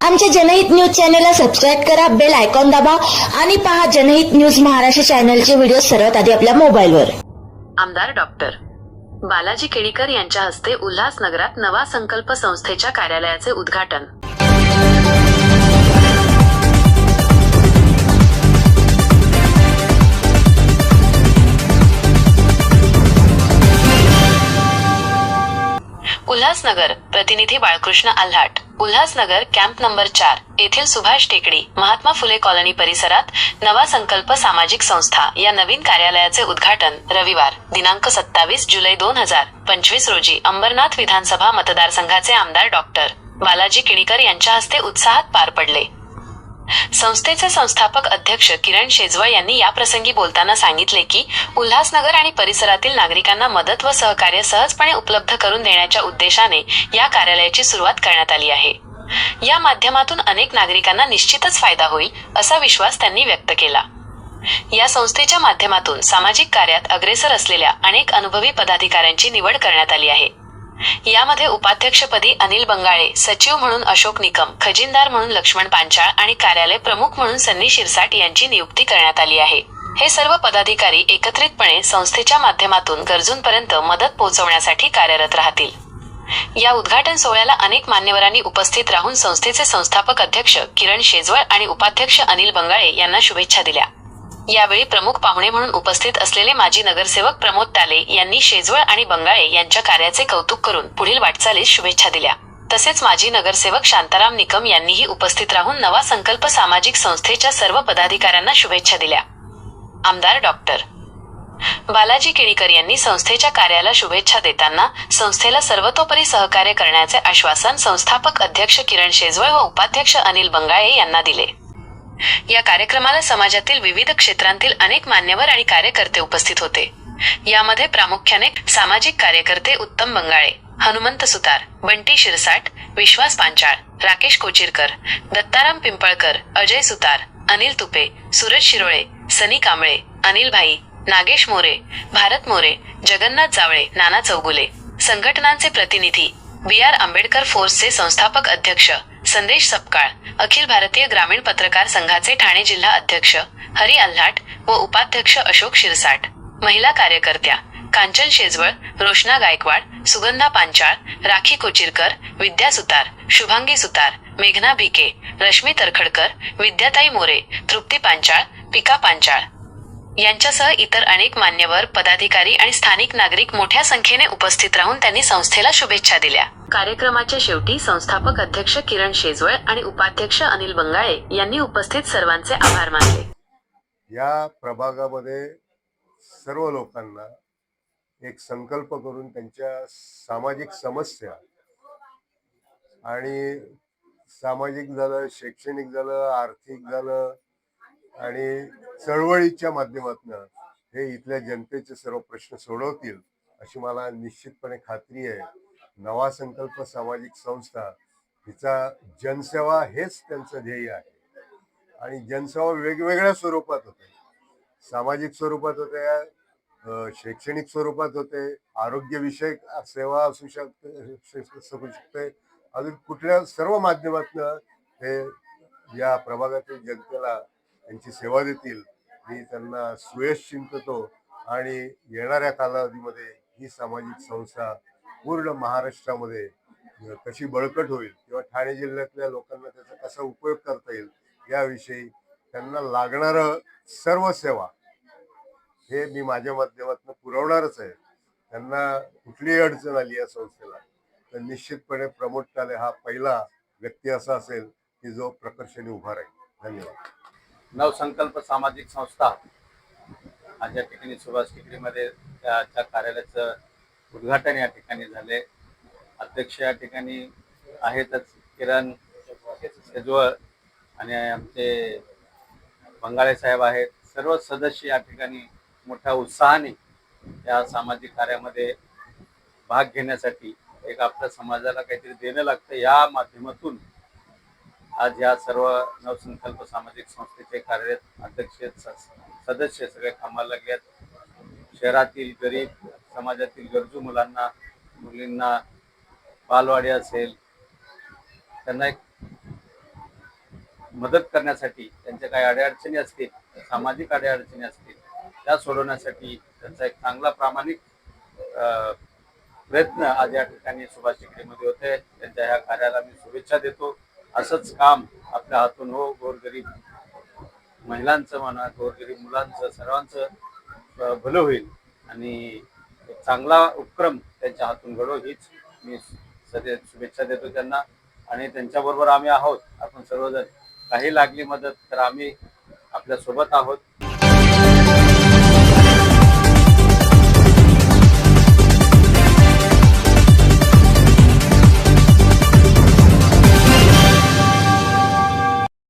आमच्या जनहित न्यूज चॅनलला सबस्क्राईब करा बेल आयकॉन दाबा आणि पहा जनहित न्यूज महाराष्ट्र चॅनलचे व्हिडिओ सर्वात आधी आपल्या मोबाईलवर. आमदार डॉक्टर बालाजी केळीकर यांच्या हस्ते उल्हासनगरात नवा संकल्प संस्थेच्या कार्यालयाचे उद्घाटन. उल्हासनगर प्रतिनिधी बाळकृष्ण आल्हाट उल्हासनगर कॅम्प नंबर चार येथील सुभाष टेकडी महात्मा फुले कॉलनी परिसरात नवा संकल्प सामाजिक संस्था या नवीन कार्यालयाचे उद्घाटन रविवार दिनांक सत्तावीस जुलै दोन हजार पंचवीस रोजी अंबरनाथ विधानसभा मतदारसंघाचे आमदार डॉक्टर बालाजी किणीकर यांच्या हस्ते उत्साहात पार पडले. संस्थेचे संस्थापक अध्यक्ष किरण शेजवळ यांनी या प्रसंगी बोलताना सांगितले की उल्हासनगर आणि परिसरातील नागरिकांना मदत व सहकार्य सहजपणे उपलब्ध करून देण्याच्या उद्देशाने या कार्यालयाची सुरुवात करण्यात आली आहे. या माध्यमातून अनेक नागरिकांना निश्चितच फायदा होईल असा विश्वास त्यांनी व्यक्त केला. या संस्थेच्या माध्यमातून सामाजिक कार्यात अग्रेसर असलेल्या अनेक अनुभवी पदाधिकाऱ्यांची निवड करण्यात आली आहे. यामध्ये उपाध्यक्षपदी अनिल बंगाळे सचिव म्हणून अशोक निकम खजिनदार म्हणून लक्ष्मण पांचाळ आणि कार्यालय प्रमुख म्हणून सन्नी शिरसाट यांची नियुक्ती करण्यात आली आहे. हे सर्व पदाधिकारी एकत्रितपणे संस्थेच्या माध्यमातून गरजूंपर्यंत मदत पोहोचवण्यासाठी कार्यरत राहतील. या उद्घाटन सोहळ्याला अनेक मान्यवरांनी उपस्थित राहून संस्थेचे संस्थापक अध्यक्ष किरण शेजवळ आणि उपाध्यक्ष अनिल बंगाळे यांना शुभेच्छा दिल्या. यावेळी प्रमुख पाहुणे म्हणून उपस्थित असलेले माजी नगरसेवक प्रमोद ताले यांनी शेजवळ आणि बंगाळे यांच्या कार्याचे कौतुक करून पुढील वाटचालीस शुभेच्छा दिल्या. तसेच माजी नगरसेवक शांताराम निकम यांनीही उपस्थित राहून नवा संकल्प सामाजिक संस्थेच्या सर्व पदाधिकाऱ्यांना शुभेच्छा दिल्या. आमदार डॉक्टर बालाजी केळीकर यांनी संस्थेच्या कार्याला शुभेच्छा देताना संस्थेला सर्वतोपरी सहकार्य करण्याचे आश्वासन संस्थापक अध्यक्ष किरण शेजवळ व उपाध्यक्ष अनिल बंगाळे यांना दिले. या कार्यक्रमाला समाजातील विविध क्षेत्रांतील अनेक मान्यवर आणि कार्यकर्ते उपस्थित होते. यामध्ये प्रामुख्याने सामाजिक कार्यकर्ते उत्तम बंगाळे हनुमंत सुतार बंटी शिरसाट विश्वास पांचाळ राकेश कोचिरकर दत्ताराम पिंपळकर अजय सुतार अनिल तुपे सूरज शिरोळे सनी कांबळे अनिल भाई नागेश मोरे भारत मोरे जगन्नाथ जावळे नाना चौगुले. संघटनांचे प्रतिनिधी बी आर आंबेडकर फोर्सचे संस्थापक अध्यक्ष संदेश सपकाळ अखिल भारतीय ग्रामीण पत्रकार संघाचे ठाणे जिल्हा अध्यक्ष हरी अल्हाट व उपाध्यक्ष अशोक शिरसाट. महिला कार्यकर्त्या कांचन शेजवळ रोशना गायकवाड सुगंधा पांचाळ राखी कोचिरकर विद्या सुतार शुभांगी सुतार मेघना भिके रश्मी तरखडकर विद्याताई मोरे तृप्ती पांचाळ पिका पांचाळ. यांच्यासह इतर अनेक मान्यवर पदाधिकारी आणि स्थानिक नागरिक मोठ्या संख्येने उपस्थित राहून त्यांनी संस्थेला शुभेच्छा दिल्या. कार्यक्रमाच्या शेवटी संस्थापक अध्यक्ष किरण शेजवळ आणि उपाध्यक्ष अनिल बंगाळे यांनी उपस्थित सर्वांचे आभार मानले. या प्रभागामध्ये सर्व लोकांना एक संकल्प करून त्यांच्या सामाजिक समस्या आणि सामाजिक झालं शैक्षणिक झालं आर्थिक झालं आणि चळवळीच्या माध्यमातून हे इथल्या जनतेचे सर्व प्रश्न सोडवतील अशी मला निश्चितपणे खात्री आहे. नवा संकल्प सामाजिक संस्था हिचा जनसेवा हेच त्यांचं ध्येय आहे. आणि जनसेवा वेगवेगळ्या स्वरूपात होते. सामाजिक स्वरूपात होते शैक्षणिक स्वरूपात होते आरोग्यविषयक सेवा असू शकते असू शकते. अजून कुठल्या सर्व माध्यमातून हे या प्रभागातील जनतेला त्यांची सेवा देतील मी त्यांना सुयश चिंततो. आणि येणाऱ्या कालावधीमध्ये ही सामाजिक संस्था पूर्ण महाराष्ट्रामध्ये कशी बळकट होईल किंवा ठाणे जिल्ह्यातल्या लोकांना त्याचा कसा उपयोग करता येईल याविषयी त्यांना लागणारं सर्व सेवा हे मी माझ्या माध्यमातून पुरवणारच आहे. त्यांना कुठलीही अडचण आली या संस्थेला तर निश्चितपणे प्रमोद टाले हा पहिला व्यक्ती असा असेल की जो प्रकर्षाने उभा राहील. धन्यवाद. नवसंकल्प सामाजिक संस्था आज या ठिकाणी सुभाष टिकरीमध्ये त्याच्या कार्यालयाचं उद्घाटन या ठिकाणी झाले. अध्यक्ष या ठिकाणी आहेतच किरण सेजवळ आणि आमचे बंगाळे साहेब आहेत. सर्व सदस्य या ठिकाणी मोठ्या उत्साहाने या सामाजिक कार्यामध्ये भाग घेण्यासाठी एक आपल्या समाजाला काहीतरी देणं लागतं या माध्यमातून आज या सर्व नवसंकल्प सामाजिक संस्थेचे कार्यरत अध्यक्ष स- सदस्य सगळे कामाला लागलेत. शहरातील गरीब समाजातील गरजू मुलांना मुलींना बालवाडी असेल त्यांना एक मदत करण्यासाठी त्यांच्या काही अडीअडचणी असतील सामाजिक अडीअडचणी असतील त्या सोडवण्यासाठी त्यांचा एक चांगला प्रामाणिक प्रयत्न आज या ठिकाणी सुभाष टेकडीमध्ये होते त्यांच्या ह्या कार्याला मी शुभेच्छा देतो. असंच काम आपल्या हातून हो गोरगरीब महिलांचं म्हणा गोरगरीब मुलांचं सर्वांचं भलं होईल. आणि चांगला उपक्रम त्यांच्या हातून घडो हीच मी सध्या शुभेच्छा देतो त्यांना. आणि त्यांच्याबरोबर आम्ही आहोत. आपण सर्वजण. काही लागली मदत तर आम्ही आपल्यासोबत आहोत.